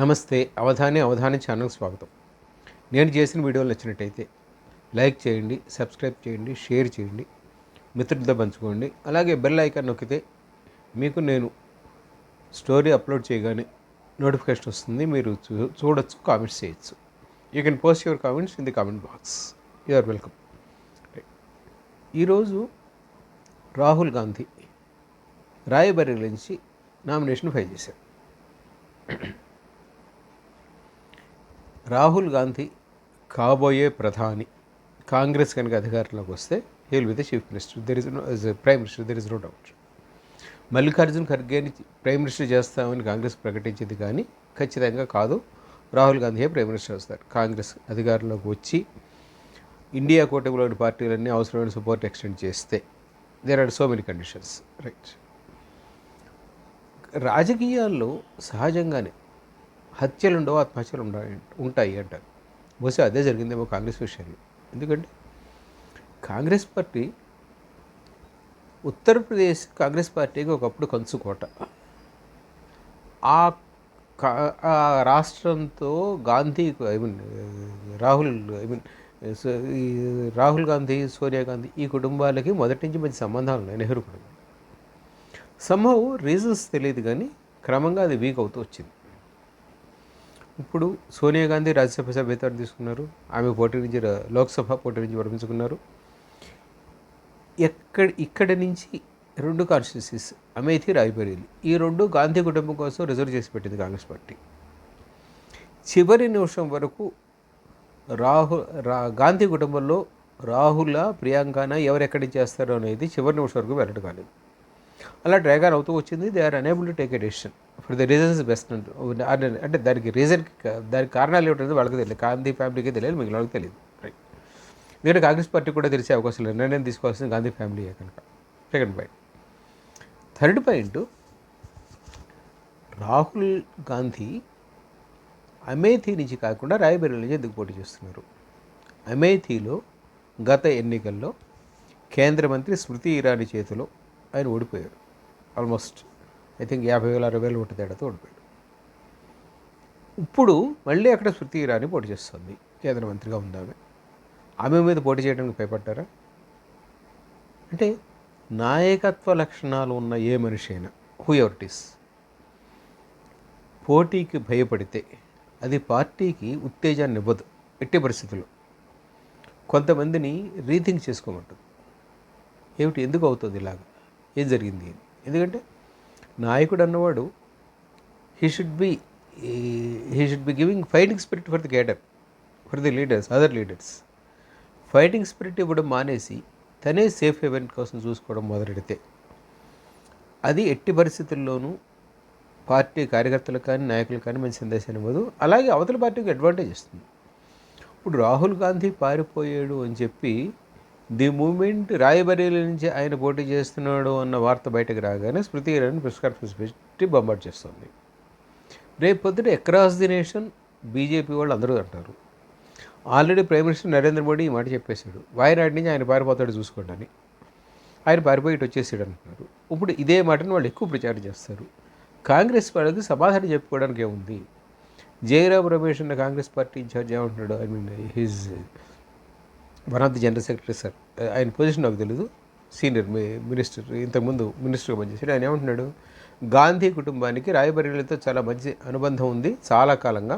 నమస్తే అవధాని అవధాని ఛానల్ స్వాగతం. నేను చేసిన వీడియోలు నచ్చినట్టయితే లైక్ చేయండి సబ్స్క్రైబ్ చేయండి షేర్ చేయండి మిత్రులతో పంచుకోండి. అలాగే బెల్ ఐకాన్ నొక్కితే మీకు నేను స్టోరీ అప్లోడ్ చేయగానే నోటిఫికేషన్ వస్తుంది. మీరు చూ చూడొచ్చు కామెంట్స్ చేయొచ్చు. You can post your comments in the comment box you are welcome ఈరోజు రాహుల్ గాంధీ రాయబరి నుంచి నామినేషన్ ఫైల్ చేశారు. రాహుల్ గాంధీ కాబోయే ప్రధాని. కాంగ్రెస్ కనుక అధికారంలోకి వస్తే he'll with chief minister there is prime minister there is no doubt Mallikarjun ఖర్గేని prime minister చేస్తామని కాంగ్రెస్ ప్రకటించింది కానీ ఖచ్చితంగా కాదు. రాహుల్ గాంధీయే ప్రైమ్ మినిస్టర్ వస్తారు కాంగ్రెస్ అధికారంలోకి వచ్చి ఇండియా కూటమిలోని పార్టీలన్నీ అవసరమైన సపోర్ట్ ఎక్స్టెండ్ చేస్తే there are so many conditions right రాజకీయాల్లో సహజంగానే హత్యలు ఉండవు ఆత్మహత్యలు ఉండాలి ఉంటాయి అంటారు బహుశా అదే జరిగిందేమో కాంగ్రెస్ విషయంలో. ఎందుకంటే కాంగ్రెస్ పార్టీ ఉత్తరప్రదేశ్ కాంగ్రెస్ పార్టీకి ఒకప్పుడు కంచుకోట ఆ కా- ఆ రాష్ట్రంతో Gandhi I mean Rahul I mean ఈ రాహుల్ గాంధీ సోనియా గాంధీ ఈ కుటుంబాలకి మొదటి నుంచి మంచి సంబంధాలు ఉన్నాయి నెహ్రూ కుటుంబం. సంభవ్ రీజన్స్ తెలియదు కానీ క్రమంగా అది వీక్ అవుతూ వచ్చింది. ఇప్పుడు సోనియా గాంధీ రాజ్యసభ సభ్యత తీసుకున్నారు. ఆమె పోటీ నుంచి లోక్సభ పోటీ నుంచి విరమించుకున్నారు. ఎక్కడ ఇక్కడి నుంచి రెండు కాన్స్టిట్యూన్సీస్ అమేథి రాయ్బరేలి ఈ రెండు గాంధీ కుటుంబం కోసం రిజర్వ్ చేసి పెట్టింది కాంగ్రెస్ పార్టీ. చివరి నిమిషం వరకు రాహుల్ రా గాంధీ కుటుంబంలో రాహుల ప్రియాంకన ఎవరు ఎక్కడి నుంచి చేస్తారో అనేది చివరి నిమిషం వరకు వెల్లడి కాలేదు. అలా డ్రాగన్ అవుతూ వచ్చింది. They are unable to take a decision for the reasons best అంటే దానికి రీజన్ దానికి కారణాలు ఏమిటనేది వాళ్ళకి తెలియదు. గాంధీ ఫ్యామిలీకి తెలియదు మిగిలిన వాళ్ళకి తెలియదు. రైట్ వేరే కాంగ్రెస్ పార్టీ కూడా తెలిసే అవకాశం లేదు నిర్ణయం తీసుకోవాల్సింది గాంధీ ఫ్యామిలీ కనుక. Second point third point Rahul Gandhi Amethi నుంచి కాకుండా రాయబరేలి నుంచి ఎందుకు పోటీ చేస్తున్నారు? అమేథీలో గత ఎన్నికల్లో కేంద్ర మంత్రి స్మృతి ఇరానీ చేతిలో ఆయన ఓడిపోయారు. ఆల్మోస్ట్ ఐ థింక్ యాభై వేల అరవై వేలు ఒకటి తేడాతో ఓడిపోయాడు ఇప్పుడు మళ్ళీ అక్కడ స్మృతి ఇరానీ పోటీ చేస్తుంది. కేంద్ర మంత్రిగా ఉంది ఆమె ఆమె మీద పోటీ చేయడానికి భయపడ్డారా? అంటే నాయకత్వ లక్షణాలు ఉన్న ఏ మనిషి అయినా హూ ఎవర్ పోటీకి భయపడితే అది పార్టీకి ఉత్తేజాన్ని ఇవ్వదు. ఎట్టి పరిస్థితుల్లో కొంతమందిని రీథింక్ చేసుకోమంటుంది. ఏమిటి? ఎందుకు అవుతుంది ఇలాగ? ఏం జరిగింది? అని ఎందుకంటే నాయకుడు అన్నవాడు he should be he should be giving fighting spirit for the cadre for the leaders other leaders fighting spirit ఇవ్వడం మానేసి తనే సేఫ్ హెవెన్ కోసం చూసుకోవడం మొదలెడితే అది ఎట్టి పరిస్థితుల్లోనూ పార్టీ కార్యకర్తలకు కానీ నాయకులకు కానీ మంచి సందేశాన్ని ఇవ్వదు. అలాగే అవతల పార్టీకి అడ్వాంటేజ్ ఇస్తుంది. ఇప్పుడు రాహుల్ గాంధీ పారిపోయాడు అని చెప్పి ది మూమెంట్ రాయబరేలి నుంచి ఆయన పోటీ చేస్తున్నాడు అన్న వార్త బయటకు రాగానే స్మృతి ఇరానీ ప్రెస్ కాన్ఫరెన్స్ పెట్టి బొంబాటు చేస్తుంది. రేపు పొద్దున అక్రాస్ ది నేషన్ బీజేపీ వాళ్ళు అందరూ అంటారు. Already prime minister Narendra Modi ఈ మాట చెప్పేశాడు. వాయనాడు నుంచి ఆయన పారిపోతాడు చూసుకోండి అని. ఆయన పారిపోయి ఇటు వచ్చేసాడు అంటున్నారు. ఇప్పుడు ఇదే మాటను వాళ్ళు ఎక్కువ ప్రచారం చేస్తారు. కాంగ్రెస్ వాళ్ళకి సమాధానం చెప్పుకోవడానికి ఏముంది? జయరామ్ రమేష్ అన్న కాంగ్రెస్ పార్టీ ఇన్ఛార్జ్ ఏమంటున్నాడు? I mean he's one of the general secretary sir. ఆయన పొజిషన్ నాకు తెలియదు సీనియర్ మినిస్టర్ ఇంతకుముందు మినిస్టర్గా పనిచేసాడు ఆయన ఏమంటున్నాడు? గాంధీ కుటుంబానికి రాయబరేలితో చాలా మంచి అనుబంధం ఉంది చాలా కాలంగా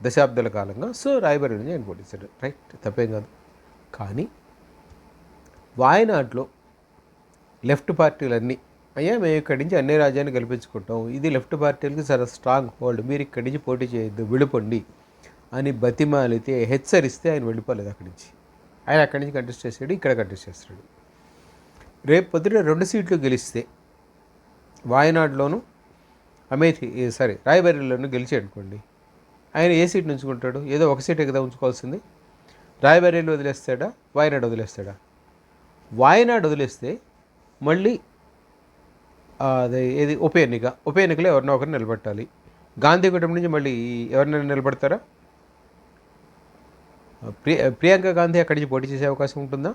దశాబ్దాల కాలంగా. సో రాయబరేలి ఆయన పోటీసాడు రైట్ తప్పేం కాదు. కానీ వాయనాడులో లెఫ్ట్ పార్టీలన్నీ అయ్యా మేము ఇక్కడి నుంచి అన్ని రాజ్యాన్ని గెలిపించుకుంటాం. ఇది లెఫ్ట్ పార్టీలకి చాలా స్ట్రాంగ్ హోల్డ్ మీరు ఇక్కడి నుంచి పోటీ చేయొద్దు విడిపండి అని బతిమాలితే హెచ్చరిస్తే ఆయన వెళ్ళిపోలేదు అక్కడి నుంచి. ఆయన అక్కడి నుంచి కంటెస్ట్ చేసాడు ఇక్కడ కంటెస్ట్ చేస్తాడు. రేపు పొద్దున రెండు సీట్లు గెలిస్తే వాయనాడులోను అమేథి సారీ రాయబరేలీలోను గెలిచియనుకోండి ఆయన ఏ సీట్ ఉంచుకుంటాడు ఏదో ఒక సీటే కదా ఉంచుకోవాల్సింది. రాయబరేలి వదిలేస్తాడా? వాయనాడు వదిలేస్తాడా? వాయనాడు వదిలేస్తే మళ్ళీ అదే ఏది ఉప ఎన్నిక. ఉప ఎన్నికలో ఎవరినో ఒకరిని నిలబెట్టాలి. గాంధీ కుటుంబం నుంచి మళ్ళీ ఎవరినైనా నిలబడతారా? ప్రియ ప్రియాంక గాంధీ అక్కడి నుంచి పోటీ చేసే అవకాశం ఉంటుందా?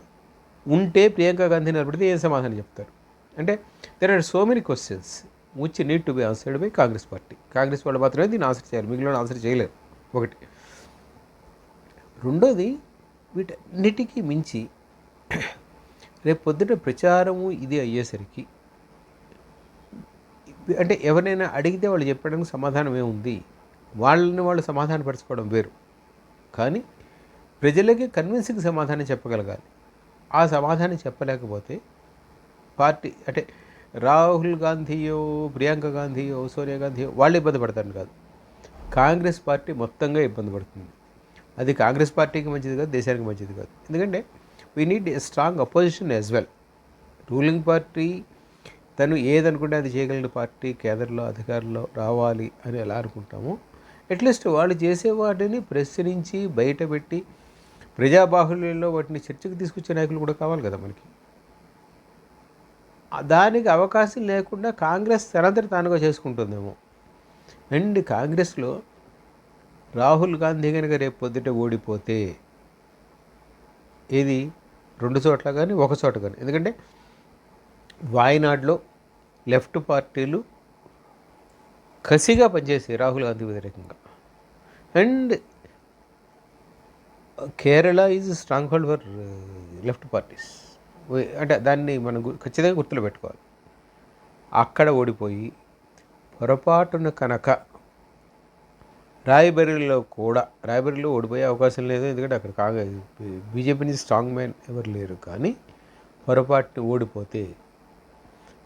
ఉంటే ప్రియాంక గాంధీ నిలబడితే ఏం సమాధానం చెప్తారు? అంటే there are so many questions వచ్చి need to be answered by Congress party Congress వాళ్ళు మాత్రమే దీన్ని ఆన్సర్ చేయాలి. మిగిలిన ఆన్సర్ చేయలేరు. ఒకటి. రెండోది వీటన్నిటికీ మించి రేపు పొద్దున ప్రచారము ఇది అయ్యేసరికి అంటే ఎవరైనా అడిగితే వాళ్ళు చెప్పడానికి సమాధానం ఏముంది? వాళ్ళని వాళ్ళు సమాధానపరచుకోవడం వేరు. కానీ ప్రజలకి కన్విన్సింగ్ సమాధానం చెప్పగలగాలి. ఆ సమాధానం చెప్పలేకపోతే పార్టీ అంటే రాహుల్ గాంధీయో ప్రియాంక గాంధీయో సోనియా గాంధీయో వాళ్ళు ఇబ్బంది పడతారు కాదు. కాంగ్రెస్ పార్టీ మొత్తంగా ఇబ్బంది పడుతుంది. అది కాంగ్రెస్ పార్టీకి మంచిది కాదు దేశానికి మంచిది కాదు. ఎందుకంటే we need a strong opposition as well ruling party తను ఏదనుకుంటే అది చేయగలిగిన పార్టీ కేంద్రంలో అధికారంలో రావాలి అని ఎలా అనుకుంటామో అట్లీస్ట్ వాళ్ళు చేసే వాటిని ప్రశ్నించి బయటపెట్టి ప్రజాబాహుళ్యంలో వాటిని చర్చకు తీసుకొచ్చే నాయకులు కూడా కావాలి కదా మనకి. దానికి అవకాశం లేకుండా కాంగ్రెస్ తనంతట తానుగా చేసుకుంటుందేమో. అండ్ కాంగ్రెస్లో రాహుల్ గాంధీ కనుక రేపు పొద్దుట ఓడిపోతే ఇది రెండు చోట్ల కానీ ఒక చోట కానీ. ఎందుకంటే వాయనాడులో లెఫ్ట్ పార్టీలు కసిగా పనిచేసాయి రాహుల్ గాంధీ వ్యతిరేకంగా. And Kerala is stronghold for left parties అంటే దాన్ని మనం ఖచ్చితంగా గుర్తులో పెట్టుకోవాలి అక్కడ ఓడిపోయి పొరపాటున కనుక రాయబరిలో కూడా రాయబరిలో ఓడిపోయే అవకాశం లేదు ఎందుకంటే అక్కడ కాంగ్రెస్ బీజేపీని స్ట్రాంగ్ మ్యాన్ ఎవరు లేరు కానీ పొరపాటున ఓడిపోతే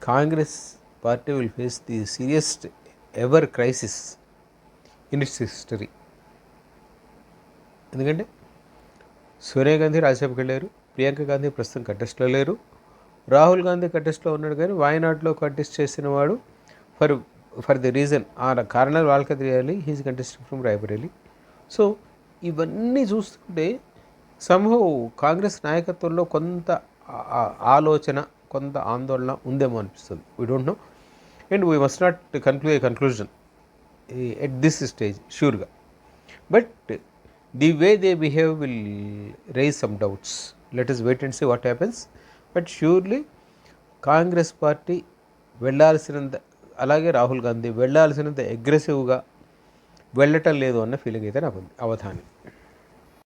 Congress party will face the seriousest ever crisis in its history ఎందుకంటే సోనియా గాంధీ రాజ్యసభకి వెళ్ళారు ప్రియాంక గాంధీ ప్రస్తుతం కంటెస్ట్లో లేరు. రాహుల్ గాంధీ కంటెస్ట్లో ఉన్నాడు కానీ వాయనాడ్లో కంటెస్ట్ చేసిన వాడు ఫర్ ఫర్ ది రీజన్ ఆ కారణాలు వాళ్ళకి తెలియాలి. He's contesting from Raebareli. So ఇవన్నీ చూస్తుంటే సంభవ్ కాంగ్రెస్ నాయకత్వంలో కొంత ఆలోచన కొంత ఆందోళన ఉందేమో అనిపిస్తుంది. We don't know and we must not కన్క్లూ conclusion at this stage ష్యూర్గా but the way they behave will raise some doubts let us wait and see what happens but surely Congress party వెళ్ళాల్సినంత అలాగే రాహుల్ గాంధీ వెళ్ళాల్సినంత అగ్రెసివ్గా వెళ్ళటం లేదు అన్న feeling అయితే నాకు ఉంది అవధాని.